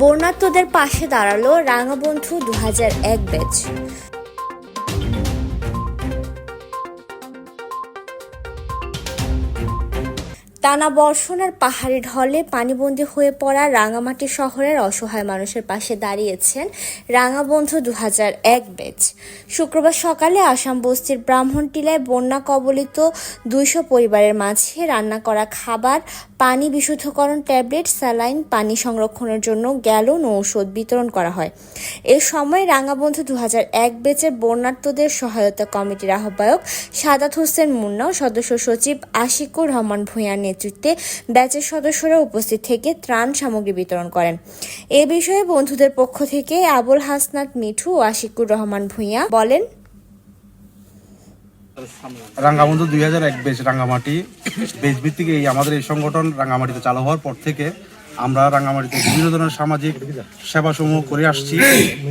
বর্ণাত্মদের পাশে দাঁড়াল রাঙাবন্ধু দু হাজার এক ব্যাচ। টানা বর্ষণের পাহাড়ি ঢলে পানিবন্দী হয়ে পড়া রাঙামাটি শহরের অসহায় মানুষের পাশে দাঁড়িয়েছেন রাঙাবন্ধু দু হাজার এক ব্যাচ। শুক্রবার সকালে আসাম বস্তির ব্রাহ্মণটিলায় বন্যা কবলিত দুইশো পরিবারের মাঝে রান্না করা খাবার, পানি বিশুদ্ধকরণ ট্যাবলেট, স্যালাইন, পানি সংরক্ষণের জন্য গ্যালন ও ঔষধ বিতরণ করা হয়। এ সময় রাঙাবন্ধু দু হাজার এক বেচের বন্যার্তদের সহায়তা কমিটির আহ্বায়ক সাদাত হোসেন মুন্না সদস্য সচিব আশিকুর রহমান ভূঁইয়ার নেতৃত্বে ব্যাচের সদস্যরা উপস্থিত থেকে ত্রাণ সামগ্রী বিতরণ করেন। এ বিষয়ে বন্ধুদের পক্ষ থেকে আবুল হাসনাত, মিঠু ও আশিকুর রহমান ভূঁইয়া বলেন রাঙ্গাবন্ধু দুই হাজার এক বেশ রাঙ্গামাটি, বেশ ভিত্তিক এই আমাদের এই সংগঠন রাঙ্গামাটিতে চালু হওয়ার পর থেকে আমরা রাঙ্গামাটিতে বিভিন্ন ধরনের সামাজিক সেবাসমূহ করে আসছি,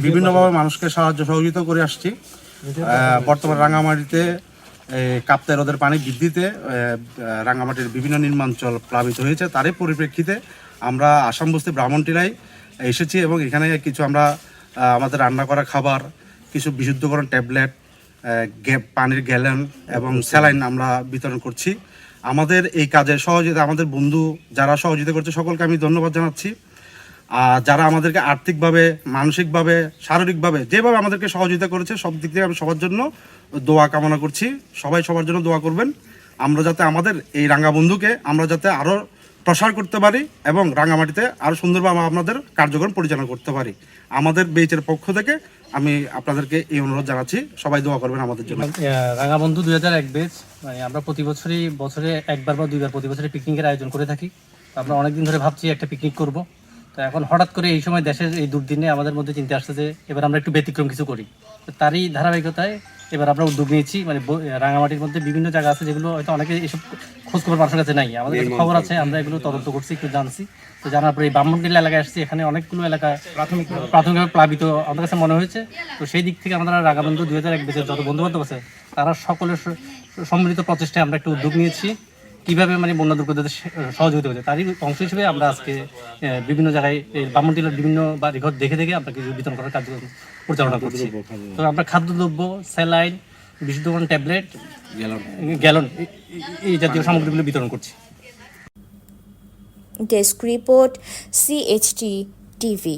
বিভিন্নভাবে মানুষকে সাহায্য সহযোগিতা করে আসছি। বর্তমানে রাঙ্গামাটিতে কাপ্তাই হ্রদের পানি বৃদ্ধিতে রাঙ্গামাটির বিভিন্ন নির্মাঞ্চল প্লাবিত হয়েছে। তারই পরিপ্রেক্ষিতে আমরা আসাম বস্তি ব্রাহ্মণটিরাই এসেছি এবং এখানে কিছু আমরা আমাদের রান্না করা খাবার, কিছু বিশুদ্ধকরণ ট্যাবলেট পানির গ্যালন এবং স্যালাইন আমরা বিতরণ করছি। আমাদের এই কাজে সহযোগিতা, আমাদের বন্ধু যারা সহযোগিতা করছে, সকলকে আমি ধন্যবাদ জানাচ্ছি। যারা আমাদেরকে আর্থিকভাবে, মানসিকভাবে, শারীরিকভাবে যেভাবে আমাদেরকে সহযোগিতা করেছে, সব দিক থেকে আমি সবার জন্য দোয়া কামনা করছি। সবাই সবার জন্য দোয়া করবেন। আমরা যাতে আমাদের এই রাঙ্গা বন্ধুকে আমরা যাতে আরও প্রসার করতে পারি এবং রাঙ্গামাটিতে আরও সুন্দরভাবে আপনাদের কার্যক্রম পরিচালনা করতে পারি। আমাদের বেচের পক্ষ থেকে আমি আপনাদেরকে এই অনুরোধ জানাচ্ছি। সবাই দোয়া করবেন আমাদের জন্য। রাঙাবন্ধু দুই হাজার এক বেচ মানে আমরা প্রতি বছরই, বছরে একবার বা দুইবার প্রতি বছরই পিকনিকের আয়োজন করে থাকি। আমরা অনেকদিন ধরে ভাবছি একটা পিকনিক করব। তো এখন হঠাৎ করে এই সময় দেশের এই দুর্দিনে আমাদের মধ্যে চিন্তা আসছে যে এবার আমরা একটু ব্যতিক্রম কিছু করি। তো তারই ধারাবাহিকতায় এবার আমরা উদ্যোগ নিয়েছি মানে রাঙামাটির মধ্যে বিভিন্ন জায়গা আছে যেগুলো হয়তো অনেকে এইসব খোঁজ খবর মানুষের কাছে নাই। আমাদের কাছে খবর আছে আমরা এগুলো তদন্ত করছি একটু জানছি। তো জানার পরে এই ব্রাহ্মণগিল্লা এলাকায় আসছি এখানে অনেকগুলো এলাকা প্রাথমিক প্রাথমিকভাবে প্লাবিত। আমাদের কাছে মনে হয়েছে তো সেই দিক থেকে আমরা রাগাবন্ধু দুই হাজার এক বেচের যত বন্ধুবান্ধব আছে তারা সকলের সম্মিলিত প্রচেষ্টায় আমরা একটু উদ্যোগ নিয়েছি। কীভাবে মানে বন্যা দুর্গতদের সহযোগিতা হয়েছে তারই অংশ হিসেবে আমরা আজকে বিভিন্ন জায়গায় এই বামনটিলার বিভিন্ন বাড়িঘর দেখে দেখে আমরা কিছু বিতরণ করার কার্যক্রম পরিচালনা করছি। তো আমরা খাদ্যদ্রব্য স্যালাইন বিশুদ্ধকরণ ট্যাবলেট গ্যালন। এই জাতীয় সামগ্রীগুলো বিতরণ করছি। Desk report CHT TV